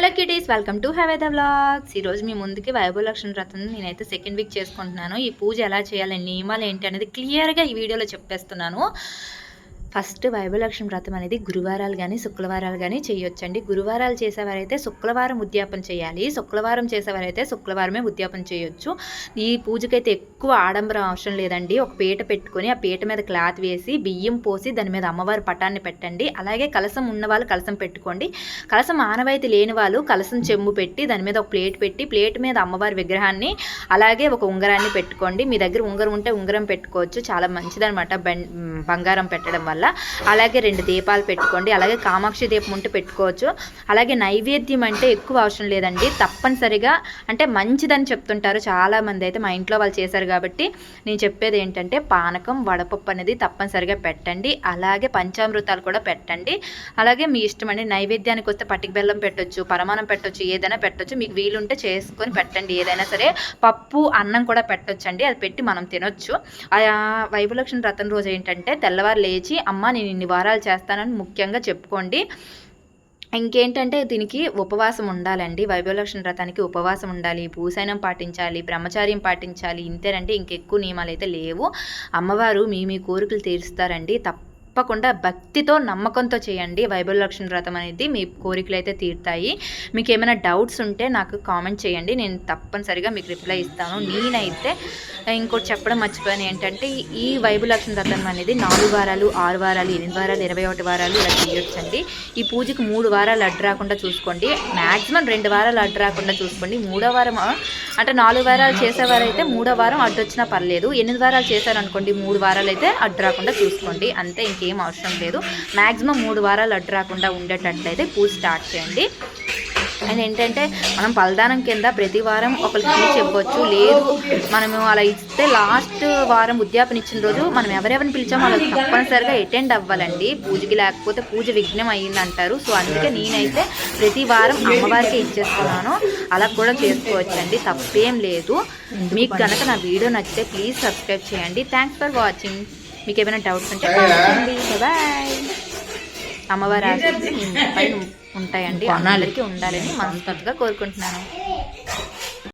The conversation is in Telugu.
Hello kitties welcome to Haveda vlogs ఈరోజు మీ ముందుకి వైభవ లక్ష్మణ వ్రతం నేనైతే సెకండ్ వీక్ చేసుకుంటున్నాను. ఈ పూజ ఎలా చేయాలి నియమాలు ఏంటి అనేది క్లియర్గా ఈ వీడియోలో చెప్పేస్తున్నాను. ఫస్ట్ వైభలక్ష్మి వ్రతం అనేది గురువారాలు కానీ శుక్రవారాలు కానీ చేయొచ్చండి. గురువారాలు చేసేవారైతే శుక్రవారం ఉద్యాపన చేయాలి. శుక్రవారం చేసేవారైతే శుక్రవారమే ఉద్యాపన చేయొచ్చు. ఈ పూజకైతే ఎక్కువ ఆడంబరం అవసరం లేదండి. ఒక పీట పెట్టుకొని ఆ పీట మీద క్లాత్ వేసి బియ్యం పోసి దాని మీద అమ్మవారి పటాన్ని పెట్టండి. అలాగే కలసం ఉన్న వాళ్ళు కలసం పెట్టుకోండి. కలసం ఆనవాయితీ లేని వాళ్ళు కలసం చెంబు పెట్టి దాని మీద ఒక ప్లేట్ పెట్టి ప్లేట్ మీద అమ్మవారి విగ్రహాన్ని అలాగే ఒక ఉంగరాన్ని పెట్టుకోండి. మీ దగ్గర ఉంగరం ఉంటే ఉంగరం పెట్టుకోవచ్చు. చాలా మంచిదనమాట బెం బంగారం పెట్టడం వల్ల. అలాగే రెండు దీపాలు పెట్టుకోండి. అలాగే కామాక్షి దీపం ఉంటే పెట్టుకోవచ్చు. అలాగే నైవేద్యం అంటే ఎక్కువ అవసరం లేదండి. తప్పనిసరిగా అంటే మంచిదని చెప్తుంటారు చాలా మంది అయితే మా ఇంట్లో వాళ్ళు చేశారు కాబట్టి నేను చెప్పేది ఏంటంటే పానకం వడపప్పు అనేది తప్పనిసరిగా పెట్టండి. అలాగే పంచామృతాలు కూడా పెట్టండి. అలాగే మీ ఇష్టం అండి నైవేద్యానికి వస్తే పట్టిక బెల్లం పెట్టొచ్చు పరమాణం పెట్టొచ్చు ఏదైనా పెట్టొచ్చు. మీకు వీలుంటే చేసుకొని పెట్టండి. ఏదైనా సరే పప్పు అన్నం కూడా పెట్టొచ్చండి. అది పెట్టి మనం తినొచ్చు. ఆ వైభలక్ష్మి వ్రతం రోజు ఏంటంటే తెల్లవారు లేచి అమ్మ నేను ఇన్ని వారాలు చేస్తానని ముఖ్యంగా చెప్పుకోండి. ఇంకేంటంటే దీనికి ఉపవాసం ఉండాలండి. వైభవలక్ష్మి వ్రతానికి ఉపవాసం ఉండాలి. భూసైనం పాటించాలి. బ్రహ్మచార్యం పాటించాలి. ఇంతేనండి. ఇంకెక్కువ నియమాలు అయితే లేవు. అమ్మవారు మీ మీ కోరికలు తీరుస్తారండి. తప్ప తప్పకుండా భక్తితో నమ్మకంతో చేయండి. వైభవలక్ష్మి వ్రతం అనేది మీ కోరికలు అయితే తీరుతాయి. మీకు ఏమైనా డౌట్స్ ఉంటే నాకు కామెంట్ చేయండి. నేను తప్పనిసరిగా మీకు రిప్లై ఇస్తాను. నేనైతే ఇంకోటి చెప్పడం మర్చిపోయాను. ఏంటంటే ఈ వైభవలక్ష్మి వ్రతం అనేది నాలుగు వారాలు ఆరు వారాలు ఎనిమిది వారాలు ఇరవై ఒకటి వారాలు ఇలా చేయొచ్చండి. ఈ పూజకి మూడు వారాలు అడ్డు రాకుండా చూసుకోండి. మ్యాక్సిమం రెండు వారాలు అడ్డు రాకుండా చూసుకోండి. మూడో వారం అంటే నాలుగు వారాలు చేసేవారైతే మూడో వారం అడ్డు వచ్చినా పర్లేదు. ఎనిమిది వారాలు చేశారనుకోండి మూడు వారాలు అయితే అడ్డు రాకుండా చూసుకోండి. అంతే ఇంకేం అవసరం లేదు. మ్యాక్సిమం మూడు వారాలు అడ్డు రాకుండా ఉండేటట్లయితే పూజ స్టార్ట్ చేయండి. అండ్ ఏంటంటే మనం పలదానం కింద ప్రతి వారం ఒకరికి చెప్పవచ్చు ఇవ్వచ్చు లేదు మనము అలా ఇస్తే లాస్ట్ వారం ఉద్యాపన ఇచ్చిన రోజు మనం ఎవరెవరిని పిలిచామో వాళ్ళకి తప్పనిసరిగా అటెండ్ అవ్వాలండి. పూజకి లేకపోతే పూజ విఘ్నం అయ్యిందంటారు సో అందుకే నేనైతే ప్రతి వారం అమ్మవారికి ఇచ్చేస్తున్నాను. అలా కూడా చేసుకోవచ్చండి. తప్పేం లేదు. మీకు కనుక నా వీడియో నచ్చితే ప్లీజ్ సబ్స్క్రైబ్ చేయండి. థ్యాంక్స్ ఫర్ వాచింగ్ మీకు ఏమైనా డౌట్స్ ఉంటే బాయ్ అమ్మవారి ఆశీస్సులు ఉంటాయండి. అందరికీ ఉండాలని మనస్ఫూర్తిగా కోరుకుంటున్నాను.